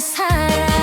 살아